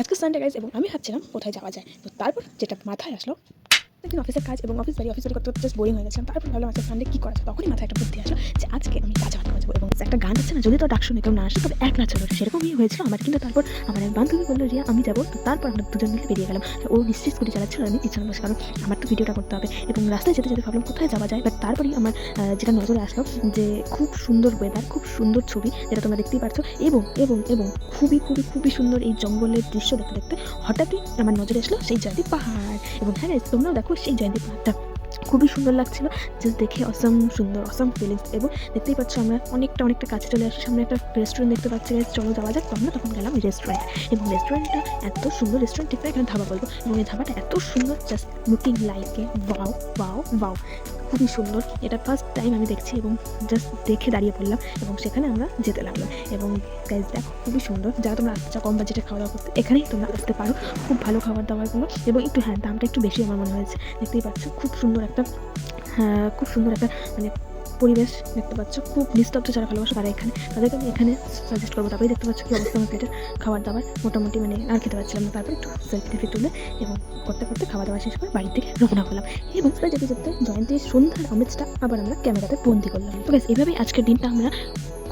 আজকে Sunday guys এবং আমি ভাবছিলাম কোথায় যাওয়া যায়। তো তারপর যেটা মাথায় আসলো একদিন অফিসের কাজ এবং অফিস বাড়ি অফিস বাড়ি করতে জাস্ট বোরিং হয়ে গেছিলাম। তারপর ভাবলাম আজকে সানডে কী করা যায়? তখনই মাথায় একটা বুদ্ধি আসলো যে আজকে আমি একটা গান আছে না, যদি তো ডাক শুনে কেউ না আসে, তবে এক নাচ হবে সেরকমই হয়েছিল আমার, কিন্তু তারপর আমার এক বান্ধবী বলল, রিয়া, আমি যাব। তো তারপর আমরা দুজন মিলে বেরিয়ে গেলাম। ও নিশ্চয়ই স্কুটি চালাচ্ছিল, আমি পিছনে বসে কারণ আমার তো ভিডিওটা করতে হবে। এবং রাস্তায় যেতে যেতে ভাবলাম, কোথায় যাওয়া যায়? বাট তারপরেই আমার যেটা নজরে আসলো যে খুব সুন্দর ওয়েদার খুব সুন্দর ছবি, যেটা তোমরা দেখতেই পাচ্ছ এবং এবং এবং খুবই খুবই খুবই সুন্দর এই জঙ্গলের দৃশ্য দেখতে দেখতে হঠাৎই আমার নজরে আসলো সেই জয়ন্তী পাহাড়। এবং হ্যাঁ তোমরাও দেখো সেই জয়ন্তী পাহাড়টা। খুবই সুন্দর লাগছিল। জাস্ট দেখে অসম সুন্দর অসম ফিলিংস এবং দেখতেই পাচ্ছ আমরা অনেকটা অনেকটা কাছে চলে আসি। সামনে একটা রেস্টুরেন্ট দেখতে পাচ্ছি। guys, চলো যাওয়া যাক। তো আমরা তখন গেলাম রেস্টুরেন্ট এবং রেস্টুরেন্টটা এত সুন্দর। রেস্টুরেন্ট ঠিক এখানে ধাবা বলব। এবং এই ধাবাটা এত সুন্দর। জাস্ট লুকিং লাইকে বাও বাও ওয়াও খুবই সুন্দর। এটা ফার্স্ট টাইম আমি দেখছি এবং জাস্ট দেখে দাঁড়িয়ে পড়লাম এবং সেখানে আমরা যেতে লাগলাম। এবং গাইজ দেখো খুবই সুন্দর। যারা তোমরা আসতে চাও কম বাজেটে খাওয়া দাওয়া করতে এখানেই তোমরা আসতে পারো। খুব ভালো খাবার দাবারগুলো এবং একটু হ্যাঁ দামটা একটু বেশি আমার মনে হয়েছে। দেখতেই পাচ্ছ খুব সুন্দর একটা হ্যাঁ, খুব সুন্দর একটা মানে পরিবেশ দেখতে পাচ্ছ। খুব নিস্তব্ধ যারা ভালোবাসো তারা এখানে। তাদেরকে আমি এখানে সাজেস্ট করব। তারপরে দেখতে পাচ্ছ কি অবস্থা আমার খাবার দাবার। মোটামুটি মানে আর খেতে পারছিলাম না। তারপরে একটু সেলফি টেলফি তুলে এবং করতে করতে খাওয়া দাওয়া শেষ করে বাড়ির থেকে রওনা করলাম এবং যেতে যেতে জয়ন্তীর সন্ধ্যার আমেজটা আবার আমরা ক্যামেরাতে বন্দি করলাম। তো ব্যাস এভাবেই আজকের দিনটা আমরা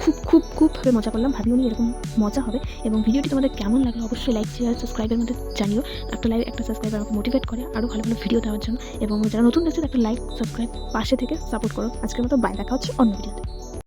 খুব খুব খুবভাবে মজা করলাম। ভাবিও নি এরকম মজা হবে। এবং ভিডিওটি তোমাদের কেমন লাগল অবশ্যই লাইক শেয়ার সাবস্ক্রাইবের মধ্যে জানিও। একটা লাইক একটা সাবস্ক্রাইব আমাকে মোটিভেট করে আরও ভালো ভালো ভিডিও দেওয়ার জন্য। এবং যারা নতুন দেখছে, একটা লাইক সাবস্ক্রাইব পাশে থেকে সাপোর্ট করো। আজকের মতো বাই দেখা হচ্ছে অন্য ভিডিওতে